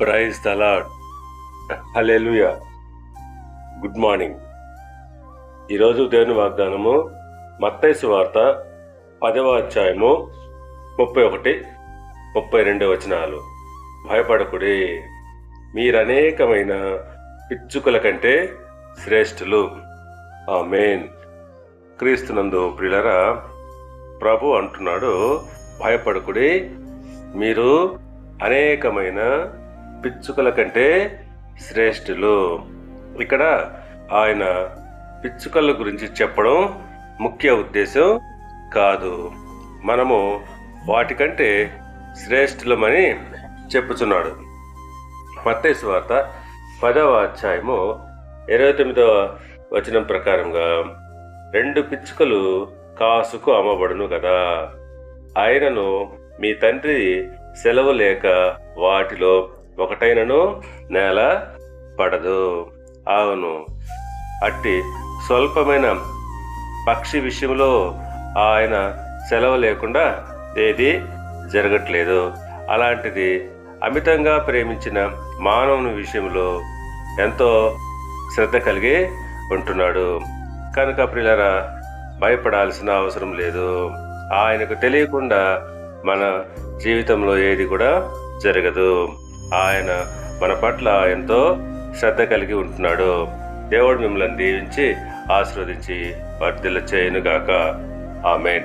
Praise the Lord Lord. Good morning. ఈరోజు దేవుని వాగ్దానము మత్తైసు వార్త పదవ అధ్యాయము ముప్పై ఒకటి ముప్పై రెండు వచనాలు. భయపడకుడి. మీరనేకమైన పిచ్చుకల కంటే శ్రేష్ఠులు. ఆ మెయిన్ క్రీస్తునందు ప్రిలరా ప్రభు అంటున్నాడు భయపడకుడి. మీరు అనేకమైన పిచ్చుకల కంటే శ్రేష్ఠులు. ఇక్కడ ఆయన పిచ్చుకల గురించి చెప్పడం ముఖ్య ఉద్దేశం కాదు. మనము వాటికంటే శ్రేష్ఠులమని చెప్పుచున్నాడు. మత్తయి వార్త పదవ అధ్యాయము ఇరవై తొమ్మిదవ వచనం ప్రకారంగా రెండు పిచ్చుకలు కాసుకు అమ్మబడును కదా. ఆయనను మీ తండ్రి సెలవు లేక వాటిలో ఒకటైనను నేల పడదు. అవును. అట్టి స్వల్పమైన పక్షి విషయంలో ఆయన సెలవు లేకుండా ఏది జరగట్లేదు. అలాంటిది అమితంగా ప్రేమించిన మానవుని విషయంలో ఎంతో శ్రద్ధ కలిగి ఉంటున్నాడు. కనుక ప్రియులరా భయపడాల్సిన అవసరం లేదు. ఆయనకు తెలియకుండా మన జీవితంలో ఏది కూడా జరగదు. ఆయన మన పట్ల ఎంతో శ్రద్ధ కలిగి ఉంటున్నాడు. దేవుడు మిమ్మల్ని దీవించి ఆశీర్వదించి వర్ధిల్ల చేయనుగాక ఆమెన్.